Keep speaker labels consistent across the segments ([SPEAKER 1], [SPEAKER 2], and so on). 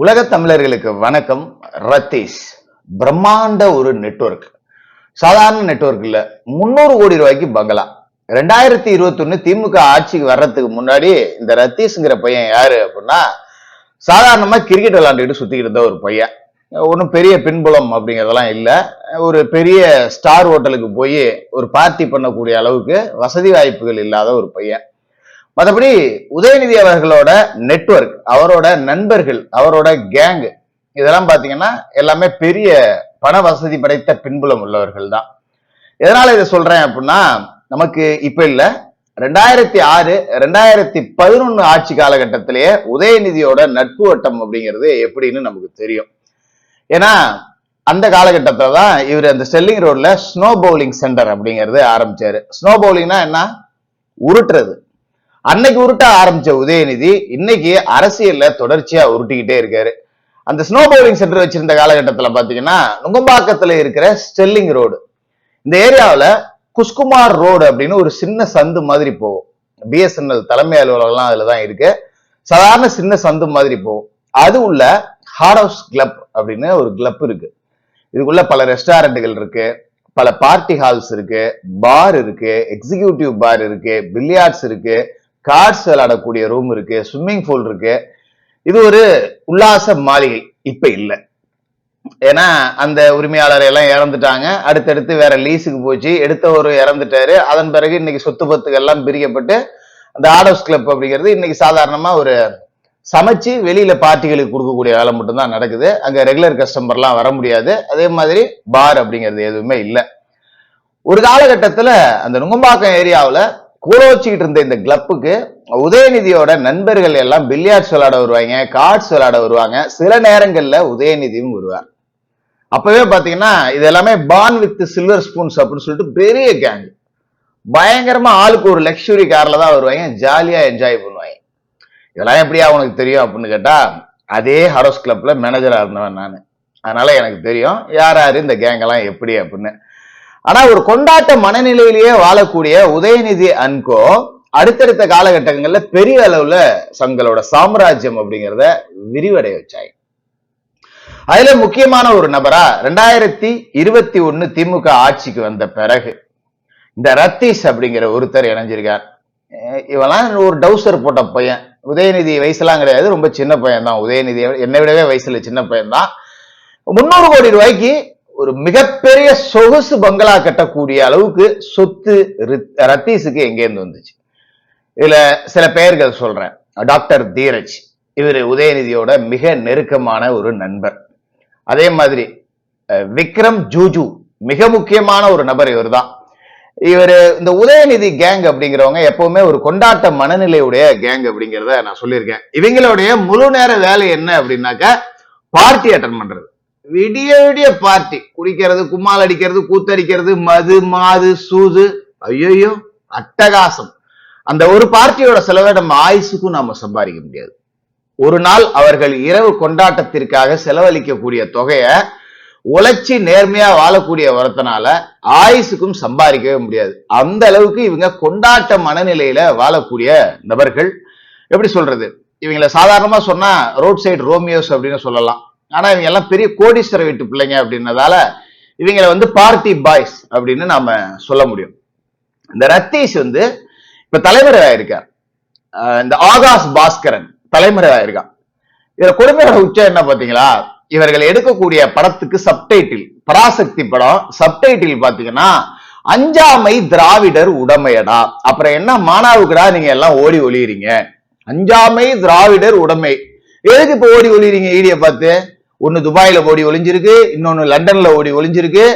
[SPEAKER 1] உலக தமிழர்களுக்கு வணக்கம் ரத்தீஷ். பிரம்மாண்ட ஒரு நெட்வொர்க் சாதாரண நெட்வொர்க் இல்ல. முன்னூறு கோடி ரூபாய்க்கு பங்களா ரெண்டாயிரத்தி இருபத்தி ஒண்ணு திமுக ஆட்சிக்கு வர்றதுக்கு முன்னாடி இந்த ரத்தீஷ்ங்கிற பையன் யாரு அப்படின்னா சாதாரணமா கிரிக்கெட் விளாண்டுக்கிட்டு சுத்திக்கிட்டு இருந்த ஒரு பையன். ஒன்றும் பெரிய பின்புலம் அப்படிங்கிறதெல்லாம் இல்லை. ஒரு பெரிய ஸ்டார் ஹோட்டலுக்கு போய் ஒரு பார்ட்டி பண்ணக்கூடிய அளவுக்கு வசதி வாய்ப்புகள் இல்லாத ஒரு பையன். மற்றபடி உதயநிதி அவர்களோட நெட்வொர்க் அவரோட நண்பர்கள் அவரோட கேங் இதெல்லாம் பாத்தீங்கன்னா எல்லாமே பெரிய பண வசதி படைத்த பின்புலம் உள்ளவர்கள் தான். எதனால இதை சொல்றேன் அப்படின்னா நமக்கு இப்ப இல்ல. ரெண்டாயிரத்தி ஆறு ரெண்டாயிரத்தி பதினொன்னு ஆட்சி காலகட்டத்திலேயே உதயநிதியோட நட்பு வட்டம் அப்படிங்கிறது எப்படின்னு நமக்கு தெரியும். ஏன்னா அந்த காலகட்டத்தில் தான் இவர் அந்த ஸ்டெல்லிங் ரோட்ல ஸ்னோ பவுலிங் சென்டர் அப்படிங்கிறது ஆரம்பிச்சாரு. ஸ்னோ பவுலிங்னா என்ன? உருட்டுறது. அன்னைக்கு உருட்ட ஆரம்பிச்ச உதயநிதி இன்னைக்கு அரசியல்ல தொடர்ச்சியா உருட்டிக்கிட்டே இருக்காரு. அந்த ஸ்னோ பவுலிங் சென்டர் வச்சிருந்த காலகட்டத்தில் பார்த்தீங்கன்னா நுங்கம்பாக்கத்தில் இருக்கிற ஸ்டெல்லிங் ரோடு இந்த ஏரியாவில் குஷ்குமார் ரோடு அப்படின்னு ஒரு சின்ன சந்து மாதிரி போகும். பிஎஸ்என்எல் தலைமை அலுவலகம்லாம் அதில் தான் இருக்கு. சாதாரண சின்ன சந்து மாதிரி போகும். அது உள்ள ஹார்ட் ஹவுஸ் கிளப் அப்படின்னு ஒரு கிளப் இருக்கு. இதுக்குள்ள பல ரெஸ்டாரண்ட்டுகள் இருக்கு. பல பார்ட்டி ஹால்ஸ் இருக்கு. பார் இருக்கு. எக்ஸிகியூட்டிவ் பார் இருக்கு. பில்லியார்ட்ஸ் இருக்கு. கார்ட்ஸ் விளையாடக்கூடிய ரூம் இருக்கு ஸ்விம்மிங் பூல் இருக்கு. இது ஒரு உல்லாச மாளிகை இப்ப இல்லை. ஏன்னா அந்த உரிமையாளர் எல்லாம் இறந்துட்டாங்க. அடுத்தடுத்து வேற லீஸுக்கு போச்சு. எடுத்தவர் இறந்துட்டாரு. அதன் பிறகு இன்னைக்கு சொத்து பத்துகள் எல்லாம் பிரிக்கப்பட்டு அந்த ஆடோஸ் கிளப் அப்படிங்கிறது இன்னைக்கு சாதாரணமா ஒரு சமைச்சு வெளியில பார்ட்டிகளுக்கு கொடுக்கக்கூடிய வேலை மட்டும்தான் நடக்குது. அங்க ரெகுலர் கஸ்டமர்லாம் வர முடியாது. அதே மாதிரி பார் அப்படிங்கிறது எதுவுமே இல்லை. ஒரு காலகட்டத்துல அந்த நுங்கம்பாக்கம் ஏரியாவில் கூட வச்சுக்கிட்டு இருந்த இந்த கிளப்புக்கு உதயநிதியோட நண்பர்கள் எல்லாம் பில்லியார்ட்ஸ் விளையாட வருவாங்க கார்ட்ஸ் விளையாட வருவாங்க. சில நேரங்களில் உதயநிதியும் வருவார். அப்பவே பார்த்தீங்கன்னா இது எல்லாமே பான் வித் சில்வர் ஸ்பூன்ஸ் அப்படின்னு சொல்லிட்டு பெரிய கேங் பயங்கரமா ஆளுக்கு ஒரு லக்ஸுரி கார்ல தான் வருவாங்க ஜாலியா என்ஜாய் பண்ணுவாங்க. இதெல்லாம் எப்படியா உனக்கு தெரியும் அப்படின்னு கேட்டா அதே ஹரோஸ் கிளப்ல மேனேஜரா இருந்தவன் நான். அதனால எனக்கு தெரியும் யார் யாரு இந்த கேங்கெல்லாம் எப்படி அப்படின்னு. ஆனா ஒரு கொண்டாட்ட மனநிலையிலேயே வாழக்கூடிய உதயநிதி அன்கோ அடுத்தடுத்த காலகட்டங்கள்ல பெரிய அளவுல தங்களோட சாம்ராஜ்யம் அப்படிங்கிறத விரிவடைய வச்சாங்க. அதுல முக்கியமான ஒரு நபரா ரெண்டாயிரத்தி இருபத்தி ஒண்ணு திமுக ஆட்சிக்கு வந்த பிறகு இந்த ரத்தீஷ் அப்படிங்கிற ஒருத்தர் இணைஞ்சிருக்கார். இவெல்லாம் ஒரு டவுசர் போட்ட பையன். உதயநிதி வயசுலாம் கிடையாது. ரொம்ப சின்ன பையன் தான் உதயநிதி என்னை விடவே வயசுல சின்ன பையன் தான் முன்னூறு கோடி ரூபாய்க்கு ஒரு மிகப்பெரிய சொகுசு பங்களா கட்டக்கூடிய அளவுக்கு சொத்து ரத்தீஸுக்கு ரத்தீஷுக்கு எங்கேருந்து வந்துச்சு? இதுல சில பெயர்கள் சொல்றேன். டாக்டர் தீரஜ் இவர் உதயநிதியோட மிக நெருக்கமான ஒரு நண்பர். அதே மாதிரி விக்ரம் ஜூஜு மிக முக்கியமான ஒரு நபர் இவர்தான். இவர் இந்த உதயநிதி கேங் அப்படிங்கிறவங்க எப்பவுமே ஒரு கொண்டாட்ட மனநிலையுடைய கேங் அப்படிங்கிறத நான் சொல்லியிருக்கேன். இவங்களுடைய முழு நேர வேலை என்ன அப்படின்னாக்க பார்ட்டி அட்டன் பண்றது. விடிய விடிய பார்ட்டி குடிக்கிறது கும்மால் அடிக்கிறது கூத்தடிக்கிறது மது மாது சூது. ஐயோ அட்டகாசம். அந்த ஒரு பார்ட்டியோட செலவை நம்ம ஆயுசுக்கும் நாம சம்பாதிக்க முடியாது. ஒரு நாள் அவர்கள் இரவு கொண்டாட்டத்திற்காக செலவழிக்கக்கூடிய தொகையை உழைச்சி நேர்மையா வாழக்கூடிய ஒருத்தனால ஆயுசுக்கும் சம்பாதிக்கவே முடியாது. அந்த அளவுக்கு இவங்க கொண்டாட்ட மனநிலையில வாழக்கூடிய நபர்கள். எப்படி சொல்றது? இவங்களை சாதாரணமா சொன்னா ரோட் சைடு ரோமியோஸ் அப்படின்னு சொல்லலாம். ஆனா இவங்க எல்லாம் பெரிய கோடீஸ்வர வீட்டு பிள்ளைங்க அப்படின்னதால இவங்களை வந்து பார்ட்டி பாய்ஸ் அப்படின்னு நாம சொல்ல முடியும். இந்த ரத்தீஷ் வந்து இப்ப தலைமுறை ஆயிருக்கார் இந்த ஆகாஷ் பாஸ்கரன் தலைமுறை ஆயிருக்கான் இதுல கொடுமையோட உச்சம் என்ன பாத்தீங்களா இவர்கள் எடுக்கக்கூடிய படத்துக்கு சப்டைட்டில் பராசக்தி படம். சப்டைட்டில் பாத்தீங்கன்னா அஞ்சாமை திராவிடர் உடமையடா. அப்புறம் என்ன மானாவுக்குடா நீங்க எல்லாம் ஓடி ஒளியிறீங்க? அஞ்சாமை திராவிடர் உடைமை. எதுக்கு இப்ப ஓடி ஒளியிறீங்க ஈடிய பார்த்து? ஒன்னு துபாயில ஓடி ஒளிஞ்சிருக்கு இன்னொன்னு லண்டன்ல ஓடி ஒளிஞ்சிருக்கு.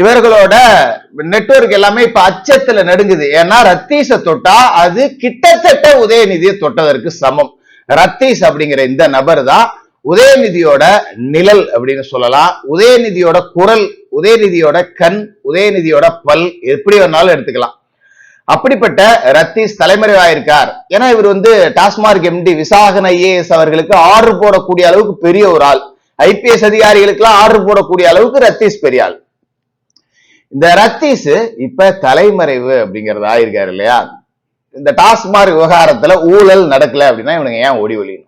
[SPEAKER 1] இவர்களோட நெட்வொர்க் எல்லாமே இப்ப அச்சத்துல நடுங்குது. ஏன்னா ரத்தீச தொட்டா அது கிட்டத்தட்ட உதயநிதியை தொட்டதற்கு சமம். ரத்தீஷ் அப்படிங்கிற இந்த நபர் தான் உதயநிதியோட நிழல் அப்படின்னு சொல்லலாம். உதயநிதியோட குரல் உதயநிதியோட கண் உதயநிதியோட பல் எப்படி வேணாலும் எடுத்துக்கலாம். அப்படிப்பட்ட ரத்தீஷ் தலைமறைவாயிருக்கார். ஏன்னா இவர் வந்து டாஸ்மார்க் எம்டி விசாகன் ஐஏஎஸ் அவர்களுக்கு ஆர்டர் போடக்கூடிய அளவுக்கு பெரிய ஒரு ஆள். ஐபிஎஸ் அதிகாரிகளுக்கு எல்லாம் ஆர்டர் போடக்கூடிய அளவுக்கு ரத்தீஷ் பெரியாள். இந்த ரத்தீஷ் இப்ப தலைமறைவு அப்படிங்கறது ஆயிருக்காரு இல்லையா? இந்த டாஸ்மார்க் விவகாரத்துல ஊழல் நடக்கல அப்படின்னா இவனுங்க ஏன் ஓடி ஒளியணும்?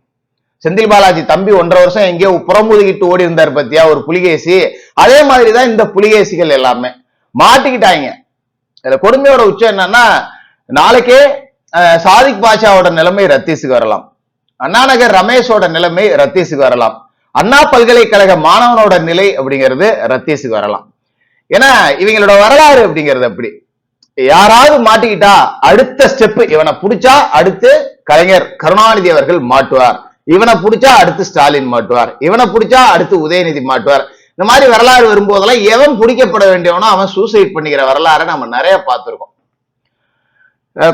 [SPEAKER 1] செந்தில் பாலாஜி தம்பி ஒன்றரை வருஷம் எங்கேயோ புறமுதுகிட்டு ஓடி இருந்தார் பத்தியா ஒரு புலிகேசி? அதே மாதிரிதான் இந்த புலிகேசிகள் எல்லாமே. மாட்டிக்கிட்டாங்க. இதுல கொடுமையோட உச்சம் என்னன்னா நாளைக்கே சாதிக் பாஷாவோட நிலைமை ரத்தீஸுக்கு வரலாம். அண்ணாநகர் ரமேஷோட நிலைமை ரத்தீஸுக்கு வரலாம். அண்ணா பல்கலைக்கழக மாணவனோட நிலை அப்படிங்கிறது ரத்தீஸுக்கு வரலாம். ஏன்னா இவங்களோட வரலாறு அப்படிங்கிறது அப்படி. யாராவது மாட்டிக்கிட்டா அடுத்த ஸ்டெப் இவனை புடிச்சா அடுத்து கலைஞர் கருணாநிதி அவர்கள் மாட்டுவார். இவனை புடிச்சா அடுத்து ஸ்டாலின் மாட்டுவார். இவனை புடிச்சா அடுத்து உதயநிதி மாட்டுவார். இந்த மாதிரி வரலாறு வரும்போதெல்லாம் எவன் பிடிக்கப்பட வேண்டியவனோ அவன் சூசைட் பண்ணிக்கிற வரலாறை நம்ம நிறைய பார்த்துருக்கோம்.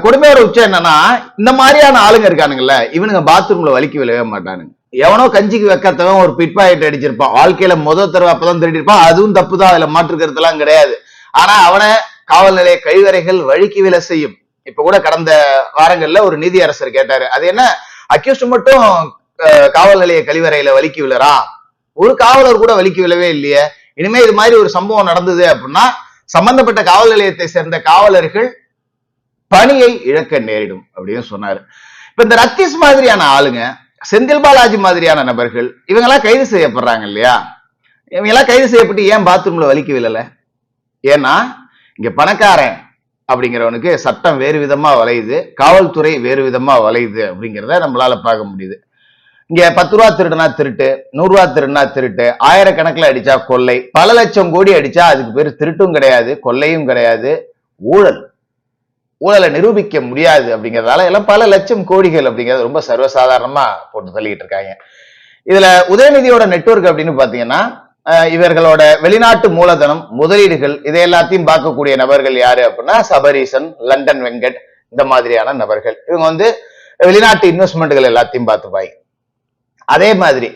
[SPEAKER 1] கொடுமையோட உச்சம் என்னன்னா இந்த மாதிரியான ஆளுங்க இருக்கானுங்கல்ல இவனுங்க பாத்ரூம்ல வலிக்கு விழவே மாட்டானுங்க. எவனோ கஞ்சிக்கு வைக்கத்தவன் ஒரு பிட் பாக்கெட் அடிச்சிருப்பான். வாழ்க்கையில முத தடவை அப்பதான் திருடிருப்பான் அதுவும் தப்பு தான் அதுல மாற்றுக்கிறதுலாம் கிடையாது. ஆனா அவனை காவல் நிலைய கழிவறைகள் வழுக்கி விழ செய்யும். இப்ப கூட கடந்த வாரங்கள்ல ஒரு நீதியரசர் கேட்டாரு. அது என்ன? அக்யூஸ்ட் மட்டும் காவல் நிலைய கழிவறையில வலிக்கு விழறா? ஒரு காவலர் கூட வலிக்கு விழவே இல்லையே. இனிமே இது மாதிரி ஒரு சம்பவம் நடந்தது அப்படின்னா சம்பந்தப்பட்ட காவல் நிலையத்தை சேர்ந்த காவலர்கள் பணியை இழக்க நேரிடும் அப்படின்னு சொன்னாரு. இப்ப இந்த ரத்தீஸ் மாதிரியான ஆளுங்க செந்தில் பாலாஜி மாதிரியான நபர்கள் இவங்கெல்லாம் கைது செய்யப்படுறாங்க இல்லையா? இவங்க எல்லாம் கைது செய்யப்பட்டு ஏன் பாத்ரூம்ல வலிக்க விழல? ஏன்னா இங்க பணக்காரன் அப்படிங்கிறவனுக்கு சட்டம் வேறு விதமா வளையுது காவல்துறை வேறு விதமா வளையுது அப்படிங்கிறத நம்மளால பார்க்க முடியுது. இங்க பத்து ரூபா திருடுனா திருட்டு நூறுரூவா திருடுனா திருட்டு ஆயிரக்கணக்கில் அடிச்சா கொள்ளை பல லட்சம் கோடி அடிச்சா அதுக்கு பேர் திருட்டும் கிடையாது கொள்ளையும் கிடையாது ஊழல். ஊழலை நிரூபிக்க முடியாது அப்படிங்கறதால எல்லாம் பல லட்சம் கோடிகள் அப்படிங்கிறது ரொம்ப சர்வசாதாரணமா போட்டு தள்ளிக்கிட்டு இருக்காங்க. இதுல உதயநிதியோட நெட்வொர்க் அப்படின்னு பாத்தீங்கன்னா இவர்களோட வெளிநாட்டு மூலதனம் முதலீடுகள் இதை எல்லாத்தையும் பார்க்கக்கூடிய நபர்கள் யாரு அப்படின்னா சபரீசன் லண்டன் வெங்கட் இந்த மாதிரியான நபர்கள். இவங்க வந்து வெளிநாட்டு இன்வெஸ்ட்மெண்ட்டுகள் எல்லாத்தையும் பார்த்துப்பாங்க. அதே மாதிரி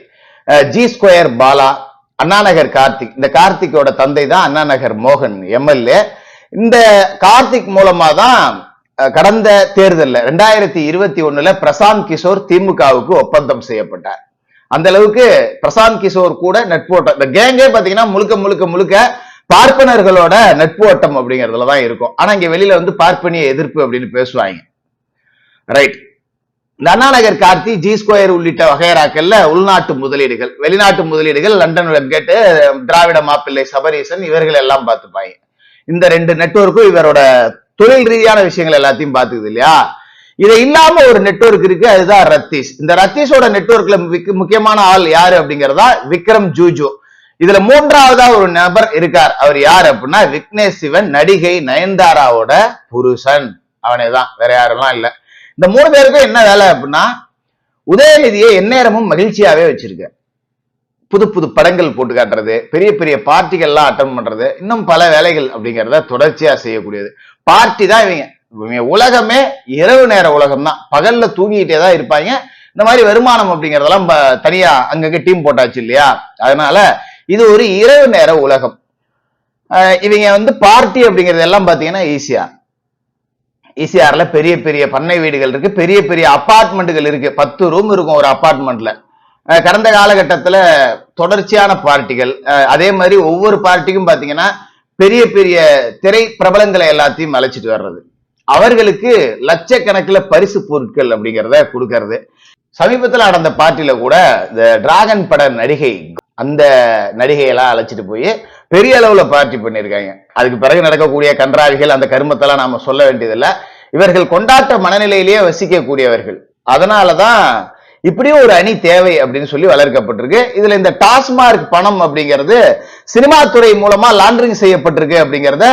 [SPEAKER 1] ஜி ஸ்கொயர் பாலா அண்ணாநகர் கார்த்திக் இந்த கார்த்திக்கோட தந்தை தான் அண்ணாநகர் மோகன் எம்எல்ஏ இந்த கார்த்திக் மூலமா தான் கடந்த தேர்தலில் ரெண்டாயிரத்தி இருபத்தி ஒண்ணுல பிரசாந்த் கிஷோர் திமுகவுக்கு ஒப்பந்தம் செய்யப்பட்டார். அந்த அளவுக்கு பிரசாந்த் கிஷோர் கூட நட்போட்டம் இந்த கேங்கே பாத்தீங்கன்னா முழுக்க முழுக்க முழுக்க பார்ப்பனர்களோட நட்போட்டம் அப்படிங்கறதுலதான் இருக்கும். ஆனா இங்க வெளியில வந்து பார்ப்பனிய எதிர்ப்பு அப்படின்னு பேசுவாங்க. ரைட் இந்த அண்ணாநகர் கார்த்தி ஜி ஸ்கொயர் உள்ளிட்ட வகையராக்கள்ல உள்நாட்டு முதலீடுகள் வெளிநாட்டு முதலீடுகள் லண்டன் வெங்கட் திராவிட மாப்பிள்ளை சபரீசன் இவர்கள் எல்லாம் பார்த்துப்பாங்க. இந்த ரெண்டு நெட்வொர்க்கும் இவரோட தொழில் ரீதியான விஷயங்கள் எல்லாத்தையும் பார்த்துக்குது இல்லையா? இது இல்லாம ஒரு நெட்வொர்க் இருக்கு அதுதான் ரத்தீஷ். இந்த ரத்தீஷோட நெட்வொர்க்ல முக்கியமான ஆள் யாரு அப்படிங்கறதா விக்ரம் ஜூஜு. இதுல மூன்றாவதா ஒரு நபர் இருக்கார். அவர் யார் அப்படின்னா விக்னேஷ் சிவன் நடிகை நயன்தாராவோட புருஷன். அவனே தான் வேற யாரெல்லாம் இல்ல. இந்த மூணு பேருக்கும் என்ன வேலை அப்படின்னா உதயநிதியை எந்நேரமும் மகிழ்ச்சியாவே வச்சிருக்க புது புது படங்கள் போட்டு காட்டுறது பெரிய பெரிய பார்ட்டிகள்லாம் அட்டன் பண்றது இன்னும் பல வேலைகள் அப்படிங்கிறத தொடர்ச்சியா செய்யக்கூடியது. பார்ட்டி தான் இவங்க. இவங்க உலகமே இரவு நேர உலகம் தான் பகல்ல தூங்கிக்கிட்டே தான் இருப்பாங்க. இந்த மாதிரி வருமானம் அப்படிங்கிறதெல்லாம் ப- தனியா அங்கங்க டீம் போட்டாச்சு இல்லையா? அதனால இது ஒரு இரவு நேர உலகம். இவங்க வந்து பார்ட்டி அப்படிங்கிறது எல்லாம் பாத்தீங்கன்னா ஈஸியா ஈசிஆர்ல பெரிய பெரிய பண்ணை வீடுகள் இருக்கு பெரிய பெரிய அப்பார்ட்மெண்ட்டுகள் இருக்கு. பத்து ரூம் இருக்கும் ஒரு அப்பார்ட்மெண்ட்ல கடந்த காலகட்டத்துல தொடர்ச்சியான பார்ட்டிகள் அஹ் அதே மாதிரி ஒவ்வொரு பார்ட்டிக்கும் பார்த்தீங்கன்னா பெரிய பெரிய திரை பிரபலங்களை எல்லாத்தையும் அழைச்சிட்டு வர்றது. அவர்களுக்கு லட்சக்கணக்கில் பரிசு பொருட்கள் அப்படிங்கிறத கொடுக்கறது. சமீபத்தில் நடந்த பார்ட்டியில் கூட இந்த டிராகன் பட நடிகை அந்த நடிகையெல்லாம் அழைச்சிட்டு போய் பெரிய அளவுல பார்ட்டி பண்ணியிருக்காங்க. அதுக்கு பிறகு நடக்கக்கூடிய கன்றாவிகள் அந்த கருமத்தெல்லாம் நாம சொல்ல வேண்டியதில்லை. இவர்கள் கொண்டாட்ட மனநிலையிலேயே வசிக்கக்கூடியவர்கள். அதனாலதான் இப்படியும் ஒரு அணி தேவை அப்படின்னு சொல்லி வளர்க்கப்பட்டிருக்கு. இதுல இந்த டாஸ்மார்க் பணம் அப்படிங்கிறது சினிமா துறை மூலமா லாண்டரிங் செய்யப்பட்டிருக்கு அப்படிங்கறத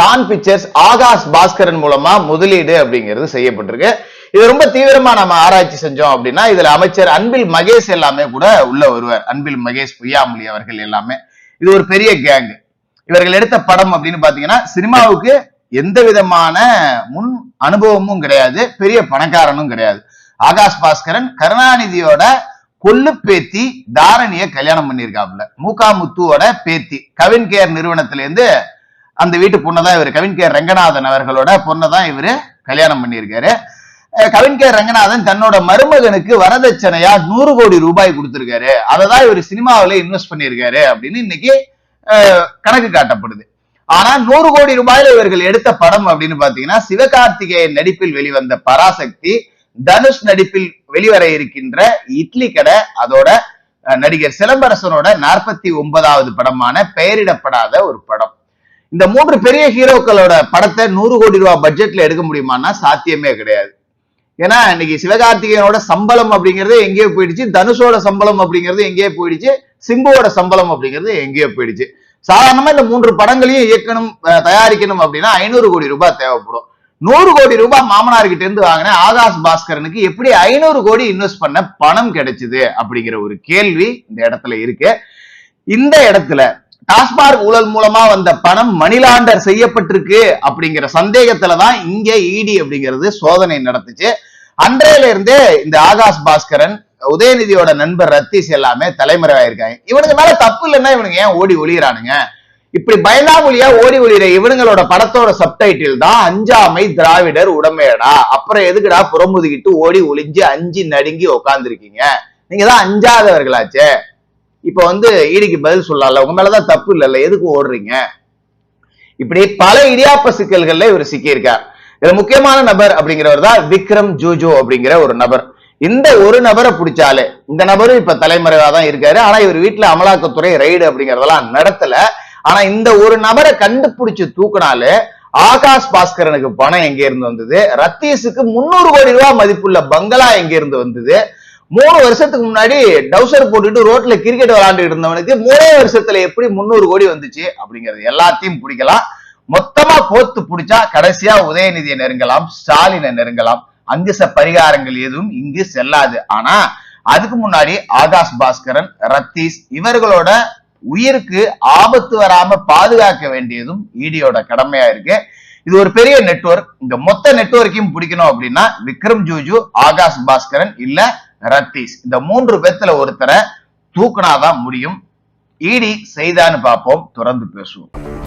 [SPEAKER 1] டான் பிக்சர்ஸ் ஆகாஷ் பாஸ்கரன் மூலமா முதலீடு அப்படிங்கிறது செய்யப்பட்டிருக்கு. இது ரொம்ப தீவிரமா நம்ம ஆராய்ச்சி செஞ்சோம் அப்படின்னா இதுல அமைச்சர் அன்பில் மகேஷ் எல்லாமே கூட உள்ள வருவார். அன்பில் மகேஷ் பொய்யாமொழி அவர்கள் எல்லாமே. இது ஒரு பெரிய கேங் இவர்கள் எடுத்த படம் அப்படின்னு பாத்தீங்கன்னா சினிமாவுக்கு எந்த விதமான முன் அனுபவமும் கிடையாது பெரிய பணக்காரனும் கிடையாது. ஆகாஷ் பாஸ்கரன் கருணாநிதியோட கொல்லு பேத்தி தாரணிய கல்யாணம் பண்ணியிருக்காப்ல மூகா முத்துவோட பேத்தி. கவின் கேர் நிறுவனத்துல இருந்து அந்த வீட்டு பொண்ணை தான் இவர். கவின் கேர் ரங்கநாதன் அவர்களோட பொண்ணை தான் இவரு கல்யாணம் பண்ணியிருக்காரு. கவின் கே ரங்கநாதன் தன்னோட மருமகனுக்கு வரதட்சணையா நூறு கோடி ரூபாய் கொடுத்திருக்காரு. அதை தான் இவர் சினிமாவில இன்வெஸ்ட் பண்ணியிருக்காரு அப்படின்னு இன்னைக்கு கணக்கு காட்டப்படுது. ஆனா நூறு கோடி ரூபாயில இவர்கள் எடுத்த படம் அப்படின்னு பாத்தீங்கன்னா சிவகார்த்திகேயன் நடிப்பில் வெளிவந்த பராசக்தி தனுஷ் நடிப்பில் வெளிவர இருக்கின்ற இட்லி கடை அதோட அஹ், நடிகர் சிலம்பரசனோட நாற்பத்தி ஒன்பதாவது படமான பெயரிடப்படாத ஒரு படம். இந்த மூன்று பெரிய ஹீரோக்களோட படத்தை நூறு கோடி ரூபாய் பட்ஜெட்ல எடுக்க முடியுமான்னா சாத்தியமே கிடையாது. ஏன்னா இன்னைக்கு சிவகார்த்திகேயனோட சம்பளம் அப்படிங்கிறது எங்கேயோ போயிடுச்சு தனுஷோட சம்பளம் அப்படிங்கிறது எங்கேயோ போயிடுச்சு சிம்புவோட சம்பளம் அப்படிங்கிறது எங்கேயோ போயிடுச்சு. சாதாரணமா இந்த மூன்று படங்களையும் இயக்கணும் தயாரிக்கணும் அப்படின்னா ஐநூறு கோடி ரூபாய் தேவைப்படும். நூறு கோடி ரூபாய் மாமனார் கிட்ட இருந்து வாங்கின ஆகாஷ் பாஸ்கரனுக்கு எப்படி ஐநூறு கோடி இன்வெஸ்ட் பண்ண பணம் கிடைச்சது அப்படிங்கிற ஒரு கேள்வி இந்த இடத்துல இருக்கு. இந்த இடத்துல டாஸ்மார்க் ஊழல் மூலமா வந்த பணம் மணிலாண்டர் செய்யப்பட்டிருக்கு அப்படிங்கிற சந்தேகத்துல தான் இங்க இடி அப்படிங்கிறது சோதனை நடத்துச்சு. அன்றையில இருந்தே இந்த ஆகாஷ் பாஸ்கரன் உதயநிதியோட நண்பர் ரத்தீஷ் எல்லாமே தலைமறைவாயிருக்காங்க. இவனுக்கு மேல தப்பு இல்லைன்னா இவனுங்க ஏன் ஓடி ஒளியறானுங்க? இப்படி பயந்தாமொழியா ஓடி ஒளிகிற இவனுங்களோட படத்தோட சப்டைட்டில் தான் அஞ்சாமை திராவிடர் உடமையடா அப்புறம் எதுக்குடா புறமுதுகிட்டு ஓடி ஒளிஞ்சு அஞ்சு நடுங்கி உக்காந்துருக்கீங்க? நீங்க தான் அஞ்சாதவர்களாச்சே. இப்ப வந்து ஈடிக்கு பதில் சொல்லலாம்ல உங்க மேலதான் தப்பு இல்லைல்ல எதுக்கு ஓடுறீங்க? இப்படி பல இடியாப்ப சிக்கல்கள்ல இவர் சிக்கியிருக்கார். இதுல முக்கியமான நபர் அப்படிங்கிறவர் தான் விக்ரம் ஜூஜோ அப்படிங்கிற ஒரு நபர். இந்த ஒரு நபரை பிடிச்சாலே இந்த நபரும் இப்ப தலைமறைவா தான் இருக்காரு. ஆனா இவர் வீட்டுல அமலாக்கத்துறை ரைடு அப்படிங்கறதெல்லாம் நடத்தல. ஆனா இந்த ஒரு நபரை கண்டுபிடிச்சு தூக்குனாலே ஆகாஷ் பாஸ்கரனுக்கு பணம் எங்க இருந்து வந்தது? ரத்தீஷுக்கு முன்னூறு கோடி ரூபாய் மதிப்புள்ள பங்களா எங்க இருந்து வந்தது? மூணு வருஷத்துக்கு முன்னாடி டவுசர் போட்டுட்டு ரோட்ல கிரிக்கெட் விளையாண்டுட்டு இருந்தவனுக்கு மூணே வருஷத்துல எப்படி முன்னூறு கோடி வந்துச்சு? அப்படிங்கிறது எல்லாத்தையும் பிடிக்கலாம். மொத்தமா போத்து பிடிச்சா கடைசியா உதயநிதியை நெருங்கலாம் ஸ்டாலினை நெருங்கலாம். அங்குச பரிகாரங்கள் எதுவும் இங்கு செல்லாது. ஆனா அதுக்கு முன்னாடி ஆகாஷ் பாஸ்கரன் ரத்தீஷ் இவர்களோட உயிருக்கு ஆபத்து வராம பாதுகாக்க வேண்டியதும் ஈடியோட கடமையா இருக்கு. இது ஒரு பெரிய நெட்வொர்க் இந்த மொத்த நெட்வொர்க்கையும் பிடிக்கணும் அப்படின்னா விக்ரம் ஜூஜு ஆகாஷ் பாஸ்கரன் இல்ல ரத்தீஷ். இந்த மூன்று பேத்துல ஒருத்தரை தூக்குனாதான் முடியும். ஈடி செய்தான்னு பார்ப்போம். தொடர்ந்து பேசுவோம்.